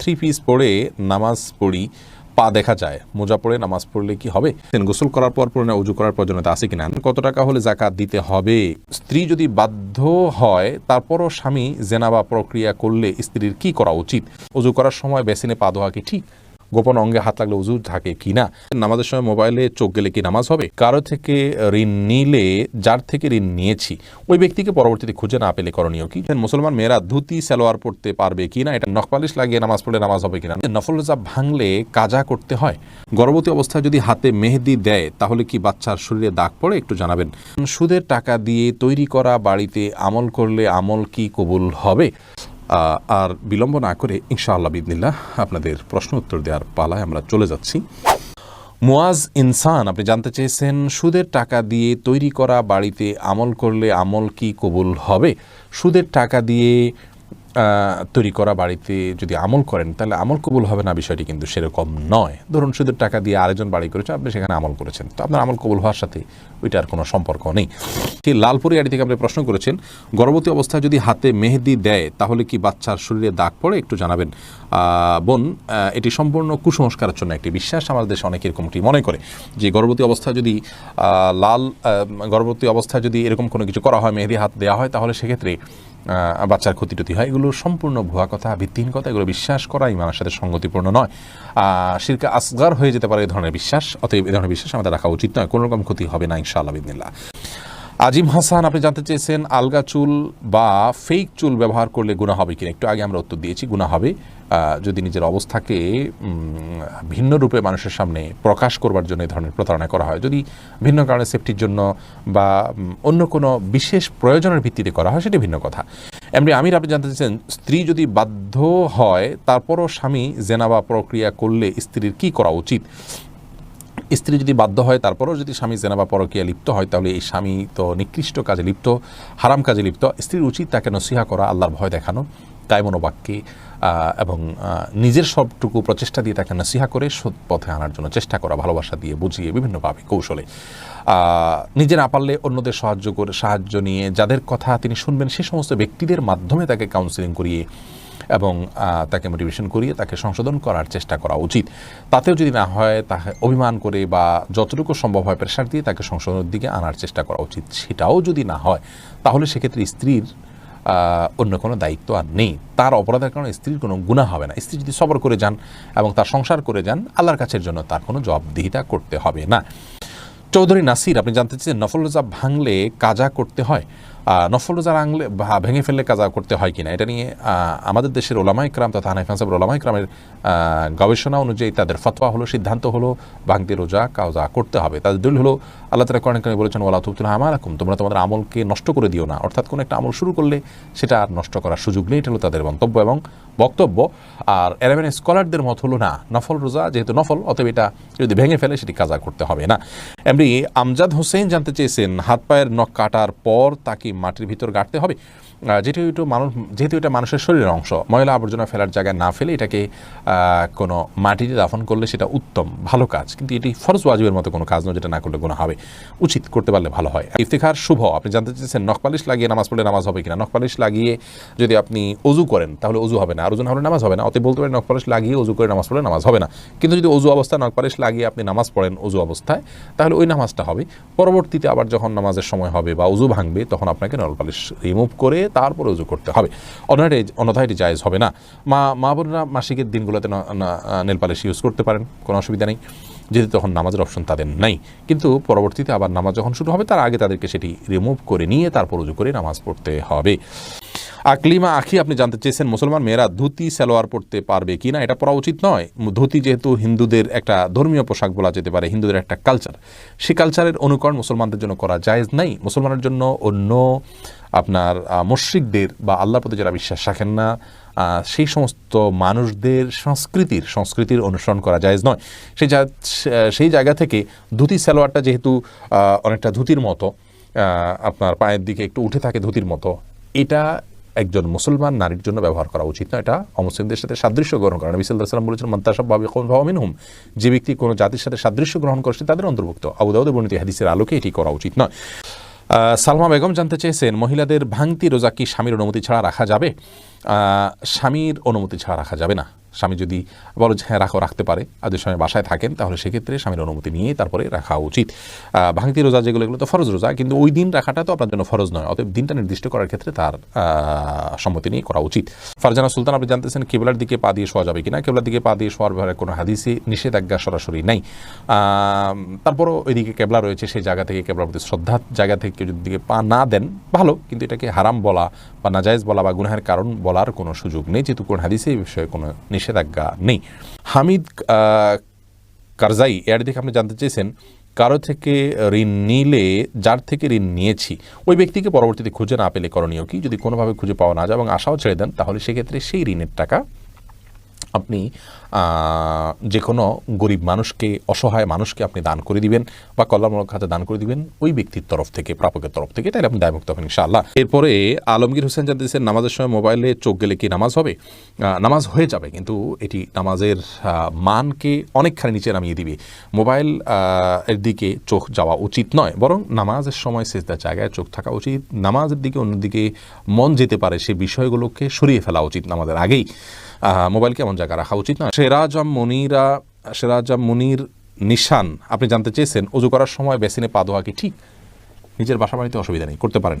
Three piece পরে নামাজ পড়ি, পা দেখা যায়। মোজা পরে নামাজ পড়লে কি হবে? গোসল করার পর পরে উজু করার প্রয়োজনীয়তা আছে কিনা? কত টাকা হলে জাকাত দিতে হবে? স্ত্রী যদি বাধ্য হয়, তারপরও স্বামী জেনাবা প্রক্রিয়া করলে স্ত্রীর কি করা উচিত? উজু করার সময় বেসিনে পা ধোয়া কি ঠিক? গোপন অঙ্গে হাত লাগলে উজু থাকে কি না? নামাজের সময় মোবাইলে চোখ গেলে কি নামাজ হবে? কারও থেকে ঋণ নিলে, যার থেকে ঋণ নিয়েছি, ওই ব্যক্তিকে পরবর্তীতে খুঁজে না পেলে করণীয় কি? মুসলমান মেয়েরা ধুতি, সালোয়ার পড়তে পারবে কিনা এটা নখপালিশ লাগিয়ে নামাজ পড়লে নামাজ হবে কিনা নফল রোজা ভাঙলে কাজা করতে হয়। গর্ভবতী অবস্থায় যদি হাতে মেহেদি দেয়, তাহলে কি বাচ্চার শরীরে দাগ পড়ে? একটু জানাবেন। সুদের টাকা দিয়ে তৈরি করা বাড়িতে আমল করলে আমল কি কবুল হবে? আর বিলম্ব না করে ইনশাআল্লাহ বিদিনিল্লাহ আপনাদের প্রশ্ন উত্তর দেওয়ার পালায় আমরা চলে যাচ্ছি। মোয়াজ ইনসান, আপনি জানতে চেয়েছেন, সুদের টাকা দিয়ে তৈরি করা বাড়িতে আমল করলে আমল কি কবুল হবে? সুদের টাকা দিয়ে তৈরি করা বাড়িতে যদি আমল করেন, তাহলে আমল কবুল হবে না বিষয়টি কিন্তু সেরকম নয়। ধরুন শুধু টাকা দিয়ে আরেকজন বাড়ি করেছে, আপনি সেখানে আমল করেছেন। তো আপনার আমল কবুল হওয়ার সাথে ওইটার কোনো সম্পর্ক নেই। সেই লালপুরি আড়ি থেকে আপনি প্রশ্ন করেছেন, গর্ভবতী অবস্থায় যদি হাতে মেহেদি দেয়, তাহলে কি বাচ্চার শরীরে দাগ পড়ে? একটু জানাবেন। বোন এটি সম্পূর্ণ কুসংস্কারের জন্য একটি বিশ্বাস। আমাদের দেশে অনেকে এরকমটি মনে করে যে গর্ভবতী অবস্থায় যদি লাল গর্ভবতী অবস্থায় যদি এরকম কোনো কিছু করা হয়, মেহেদি হাত দেওয়া হয়, তাহলে সেক্ষেত্রে বাচ্চার ক্ষতি টতি হয়, এগুলো সম্পূর্ণ ভুয়া কথা ভিত্তিহীন কথা, এগুলো বিশ্বাস করা ইমানের সাথে সঙ্গতিপূর্ণ নয়। শিরকা আসগার হয়ে যেতে পারে এ ধরনের বিশ্বাস, অতএব এ ধরনের বিশ্বাস আমাদের রাখা উচিত নয়, কোনো রকম ক্ষতি হবে না, ইনশাআল্লাহ বিদিনিল্লাহ আজিম হাসান, আপনি জানতে চেয়েছেন আলগা চুল বা ফেক চুল ব্যবহার করলে গুণা হবে কিনা? একটু আগে আমরা উত্তর দিয়েছি গুণা হবে যদি নিজের অবস্থাকে ভিন্ন রূপে মানুষের সামনে প্রকাশ করবার জন্য এই ধরনের প্রতারণা করা হয়। যদি ভিন্ন কারণে সেফটির জন্য বা অন্য কোনো বিশেষ প্রয়োজনের ভিত্তিতে করা হয়, সেটি ভিন্ন কথা। এমনি আমির, আপনি জানতে চেয়েছেন, স্ত্রী যদি বাধ্য হয়, তারপরও স্বামী জেনাবা প্রক্রিয়া করলে স্ত্রীর কি করা উচিত? স্ত্রী যদি বাধ্য হয় তারপরেও যদি স্বামী জেনা বা পরকীয়া লিপ্ত হয় তাহলে এই স্বামী তো নিকৃষ্ট কাজে লিপ্ত হারাম কাজে লিপ্ত। স্ত্রীর উচিত তাকে নসিহা করা আল্লাহর ভয় দেখানো। কায়মনো বাক্যে আহ, এবং নিজের সবটুকু প্রচেষ্টা দিয়ে তাকে নসিহা করে সৎ পথে আনার জন্য চেষ্টা করা ভালোবাসা দিয়ে বুঝিয়ে বিভিন্নভাবে কৌশলে। নিজে না পারলে অন্যদের সাহায্য করে সাহায্য নিয়ে যাদের কথা তিনি শুনবেন সে সমস্ত ব্যক্তিদের মাধ্যমে তাকে কাউন্সিলিং করিয়ে এবং তাকে মোটিভেশন করিয়ে তাকে সংশোধন করার চেষ্টা করা উচিত। তাতেও যদি না হয় তাকে অভিমান করে বা যতটুকু সম্ভব হয় প্রেশার দিয়ে তাকে সংশোধনের দিকে আনার চেষ্টা করা উচিত। সেটাও যদি না হয়, তাহলে সেক্ষেত্রে স্ত্রীর অন্য কোনো দায়িত্ব আর নেই। তার অপরাধের কারণে স্ত্রীর কোনো গুণা হবে না। স্ত্রী যদি সবর করে যান এবং তার সংসার করে যান, আল্লাহর কাছের জন্য তার কোনো জবাবদিহিতা করতে হবে না। চৌধুরী নাসির, আপনি জানতে চাইছেন নফল রোজা ভাঙলে কাজা করতে হয়? নফল রোজা ভাঙলে ভা- ভেঙে ফেললে কাজা করতে হয় কিনা? এটা নিয়ে আমাদের দেশের ওলামাই ক্রাম তথা হানাইফান সাহেব ওলামাই ক্রামের গবেষণা অনুযায়ী তাদের ফতোয়া হলো, সিদ্ধান্ত হলো, ভাঙতে রোজা কাজা করতে হবে। তাদের দলিল হলো, আল্লাহ তালা কোরআন কারিমে বলেছেন ওলা তুবতুল আমালাকুম তোমরা তোমাদের আমলকে নষ্ট করে দিও না। অর্থাৎ কোনো একটা আমল শুরু করলে সেটা আর নষ্ট করার সুযোগ নেই, এটা হলো তাদের মন্তব্য এবং বক্তব্য। আর এরাবেন স্কলারদের মত হলো না, নফল রোজা যেহেতু নফল, অতএব এটা যদি ভেঙে ফেলে সেটি কাজা করতে হবে না। এমনি আমজাদ হোসেন জানতে চেয়েছেন হাত পায়ের নখ কাটার পর তাকে মাটির ভিতর গাঁটতে হবে। যেহেতু একটু মানুষ যেহেতু এটা মানুষের শরীরের অংশ, ময়লা আবর্জনা ফেলার জায়গায় না ফেলে এটাকে কোনো মাটিতে দাফন করলে সেটা উত্তম, ভালো কাজ। কিন্তু এটি ফরজ ওয়াজিবের মতো কোনো কাজ নয় যেটা না করলে কোনো হবে। উচিত করতে পারলে ভালো হয়। ইফতেখার শুভ, আপনি জানতে চেয়েছেন নখপালিশ লাগিয়ে নামাজ পড়লে নামাজ হবে কিনা? নখপালিশ লাগিয়ে যদি আপনি অজু করেন, তাহলে অজু হবে না। আর ওজু না হলে নামাজ হবে না। অতএব বলতে পারেন নখপালিশ লাগিয়ে অজু করে নামাজ পড়লে নামাজ হবে না। কিন্তু যদি অজু অবস্থায় নখপালিশ লাগিয়ে আপনি নামাজ পড়েন অজু অবস্থায়, তাহলে ওই নামাজটা হবে। পরবর্তীতে আবার যখন নামাজের সময় হবে বা অজু ভাঙবে, তখন আপনাকে নলপালিশ রিমুভ করে তারপরে অজু করতে হবে। অন্যটা অন্যথায় এটি জায়েজ হবে না। মা মা বোনরা মাসিকের দিনগুলোতে নেল পালিশ ইউজ করতে পারেন, কোনো অসুবিধা নেই। যেহেতু তখন নামাজের অপশন তাদের নাই। কিন্তু পরবর্তীতে আবার নামাজ যখন শুরু হবে, তার আগে তাদেরকে সেটি রিমুভ করে নিয়ে তারপর উজু করে নামাজ পড়তে হবে। আকলিমা আখি, আপনি জানতে চেয়েছেন, মুসলমান মেয়েরা ধুতি, সালোয়ার পড়তে পারবে কি না? এটা পড়া উচিত নয়। ধুতি যেহেতু হিন্দুদের একটা ধর্মীয় পোশাক বলা যেতে পারে, হিন্দুদের একটা কালচার সে কালচারের অনুকরণ মুসলমানদের জন্য করা জায়েজ নাই। মুসলমানের জন্য অন্য আপনার মুশ্রিকদের বা আল্লাহ প্রতি যারা বিশ্বাস রাখেন না সেই সমস্ত মানুষদের সংস্কৃতির সংস্কৃতির অনুসরণ করা জায়েজ নয়। সেই সেই জায়গা থেকে ধুতি সালোয়ারটা যেহেতু অনেকটা ধুতির মতো আপনার পায়ের দিকে একটু উঠে থাকে ধুতির মতো, এটা একজন মুসলমান নারীর জন্য ব্যবহার করা উচিত না এটা অমুসলিমদের সাথে সাদৃশ্য গ্রহণ করা। নবী সাল্লাহ সাল্লাম বলেছেন মন্তাসব কোন ভাবিন হুম যে ব্যক্তি কোনো জাতির সাথে সাদৃশ্য গ্রহণ করছে তাদের অন্তর্ভুক্ত। আবুদাউদ বর্ণিত হাদিসের আলোকে এটি করা উচিত নয়। সালমা বেগম জানতে চেয়েছেন, মহিলাদের ভাঙতি রোজা কি স্বামীর অনুমতি ছাড়া রাখা যাবে? স্বামীর অনুমতি ছাড়া রাখা যাবে না। স্বামী যদি বলো যে হ্যাঁ রাখো, রাখতে পারে, আর যদি স্বামী বাসায় থাকেন, তাহলে সেক্ষেত্রে স্বামীর অনুমতি নিয়ে তারপরে রাখা উচিত। ভাঙতি রোজা যেগুলো, এগুলো তো ফরজ রোজা, কিন্তু ওই দিন রাখাটা তো আপনার জন্য ফরজ নয়, অতএব দিনটা নির্দিষ্ট করার ক্ষেত্রে তার সম্মতি নিয়ে করা উচিত। ফারজানা সুলতান, আপনি জানতেছেন কেবলার দিকে পা দিয়ে শোয়া যাবে কিনা? কেবলার দিকে পা দিয়ে শোয়ার ব্যাপারে কোনো হাদিসে নিষেধাজ্ঞা সরাসরি নাই। তারপরও ওইদিকে কেবলা রয়েছে, সেই জায়গা থেকে কেবলার প্রতি শ্রদ্ধার জায়গা থেকে কেউ যদি দিকে পা না দেন, ভালো, কিন্তু এটাকে হারাম বলা বা নাজায়েজ বলা বা গুনাহের কারণ বলার কোনো সুযোগ নেই, যেহেতু কোন হাদিসে এই বিষয়ে কোনো নিষেধাজ্ঞা নেই। হামিদ কারজাই এর দিকে আপনি জানতে চেয়েছেন, কারও থেকে ঋণ নিলে, যার থেকে ঋণ নিয়েছি, ওই ব্যক্তিকে পরবর্তীতে খুঁজে না পেলে করণীয় কি? যদি কোনোভাবে খুঁজে পাওয়া না যায় এবং আশাও ছেড়ে দেন, তাহলে সেক্ষেত্রে সেই ঋণের টাকা আপনি যে কোনো গরিব মানুষকে, অসহায় মানুষকে আপনি দান করে দিবেন বা কল্যাণমূলক খাতে দান করে দিবেন ওই ব্যক্তির তরফ থেকে, প্রাপকের তরফ থেকে, তাহলে আপনি দায়মুক্ত হবেন ইনশাআল্লাহ। এরপরে আলমগীর হোসেন জানতেছেন নামাজের সময় মোবাইলে চোখ গেলে কি নামাজ হবে? নামাজ হয়ে যাবে, কিন্তু এটি নামাজের মানকে অনেকখানি নিচে নামিয়ে দিবে। মোবাইল এর দিকে চোখ যাওয়া উচিত নয়, বরং নামাজের সময় সেজদার জায়গায় চোখ থাকা উচিত। নামাজের দিকে অন্যদিকে মন যেতে পারে, সে বিষয়গুলোকে সরিয়ে ফেলা উচিত নামাজের আগেই। মোবাইলকে এমন জায়গায় রাখা উচিত না সেরাজাম মনিরা, সেরাজাম মনির নিশান, আপনি জানতে চেয়েছেন অজু করার সময় বেসিনে পা ধোয়া কি ঠিক? নিজের বাসা বাড়িতে অসুবিধা নেই, করতে পারেন।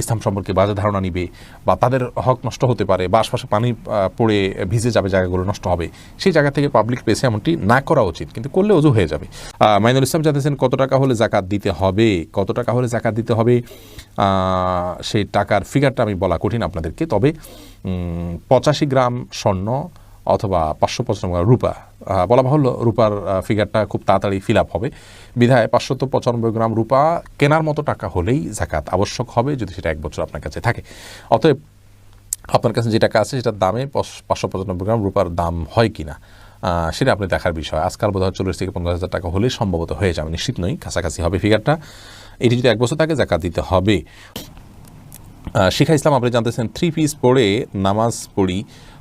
ইসলাম সম্পর্কে বাজে ধারণা নিবে বা তাদের হক নষ্ট হতে পারে বা আশপাশে পানি পড়ে ভিজে যাবে, জায়গাগুলো নষ্ট হবে, সেই জায়গা থেকে পাবলিক প্লেসে এমনটি না করা উচিত। কিন্তু করলে অজু হয়ে যাবে। মাইনুল ইসলাম জানতেছেন কত টাকা হলে জাকাত দিতে হবে? কত টাকা হলে জাকাত দিতে হবে? সেই টাকার ফিগারটা আমি বলা কঠিন আপনাদেরকে। তবে পঁচাশি গ্রাম স্বর্ণ অথবা পাঁচশো পঁচানব্বই রূপা। বলা বাহুল্য রূপার ফিগারটা খুব তাড়াতাড়ি ফিল আপ হবে। বিধায় পাঁচশত পঁচানব্বই গ্রাম রূপা কেনার মতো টাকা হলেই জাকাত আবশ্যক হবে যদি সেটা এক বছর আপনার কাছে থাকে। অতএব আপনার কাছে যে টাকা আছে সেটার দামে পাঁচশো পঁচানব্বই গ্রাম রূপার দাম হয় কিনা আহ, সেটা আপনি দেখার বিষয়। আজকাল বোধহয় চল্লিশ থেকে পঞ্চাশ হাজার টাকা হলেই সম্ভবত হয়ে যাবে নিশ্চিত নই কাছাকাছি হবে ফিগারটা এটি যদি এক বছর থাকে জাকাত দিতে হবে। শিখা ইসলাম আপনি জানতেছেন থ্রি পিস পড়ে নামাজ পড়ি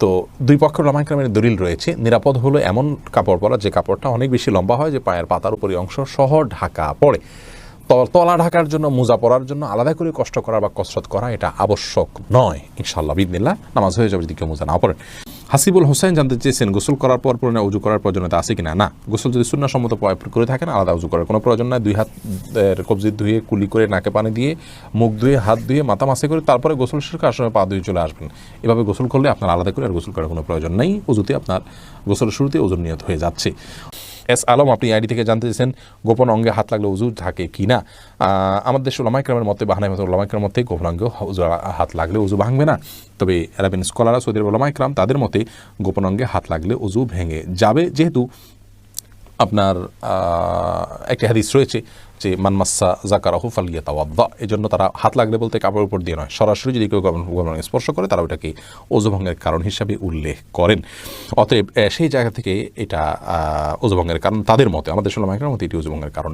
তো দুই পক্ষ লমাইক্রামের ইকরামের দলিল রয়েছে। নিরাপদ হলো এমন কাপড় পরা, যে কাপড়টা অনেক বেশি লম্বা হয়, যে পায়ের পাতার উপরে অংশ সহ ঢাকা পড়ে। তলা ঢাকার জন্য, মোজা পরার জন্য আলাদা করে কষ্ট করা বা কসরত করা এটা আবশ্যক নয়। ইনশাল্লাহ বিদিনিল্লা নামাজ হয়ে যাবে যদি কেউ মোজা না পড়েন হাসিবুল হোসেন জানতে চেয়েছেন, গোসল করার পর পুরনো উজু করার প্রয়োজনীয়তা আছে কিনা? না, গোসল যদি সুন্নাসম্মত করে থাকেন, আলাদা উজু করার কোনো প্রয়োজন নাই। দুই হাত কবজি ধুয়ে, কুলি করে নাকে পানি দিয়ে, মুখ ধুয়ে, হাত ধুয়ে, মাথা মাসে করে তারপরে গোসল শেষ করার সময় পা ধুয়ে চলে আসবেন। এভাবে গোসল করলে আপনার আলাদা করে আর গোসল করার কোনো প্রয়োজন নেই। উজুতে আপনার গোসলের শুরুতে ওজন নিয়ত হয়ে যাচ্ছে। এস আলম, আপনি আইডি থেকে জানতে চেয়েছেন গোপন অঙ্গে হাত লাগলে উজু থাকে কি না? আমাদের দেশের ওলামাইক্রামের মতে, বাহানায় মতো ওলামাইক্রাম মতে গোপন অঙ্গে হাত লাগলে উজু ভাঙবে না। তবে অ্যারাবিন স্কলাররা সৌদি আরব ওলামাইক্রাম তাদের মতে গোপন অঙ্গে হাত লাগলে উজু ভেঙে যাবে। যেহেতু আপনার একটি হাদিস রয়েছে যে মানমাসা জাকারাহু ফালিয়া তাওয়াদ্দা এই জন্য তারা হাত লাগলে বলতে কাপড়ের উপর দিয়ে নয়, সরাসরি যদি কেউ গমন স্পর্শ করে, তারা ওটাকে ওজুভঙ্গের কারণ হিসাবে উল্লেখ করেন। অতএব সেই জায়গা থেকে এটা ওজুভঙ্গের কারণ তাদের মতে, আমাদের সোলামাইকার মতে এটি ওজুভঙ্গের কারণ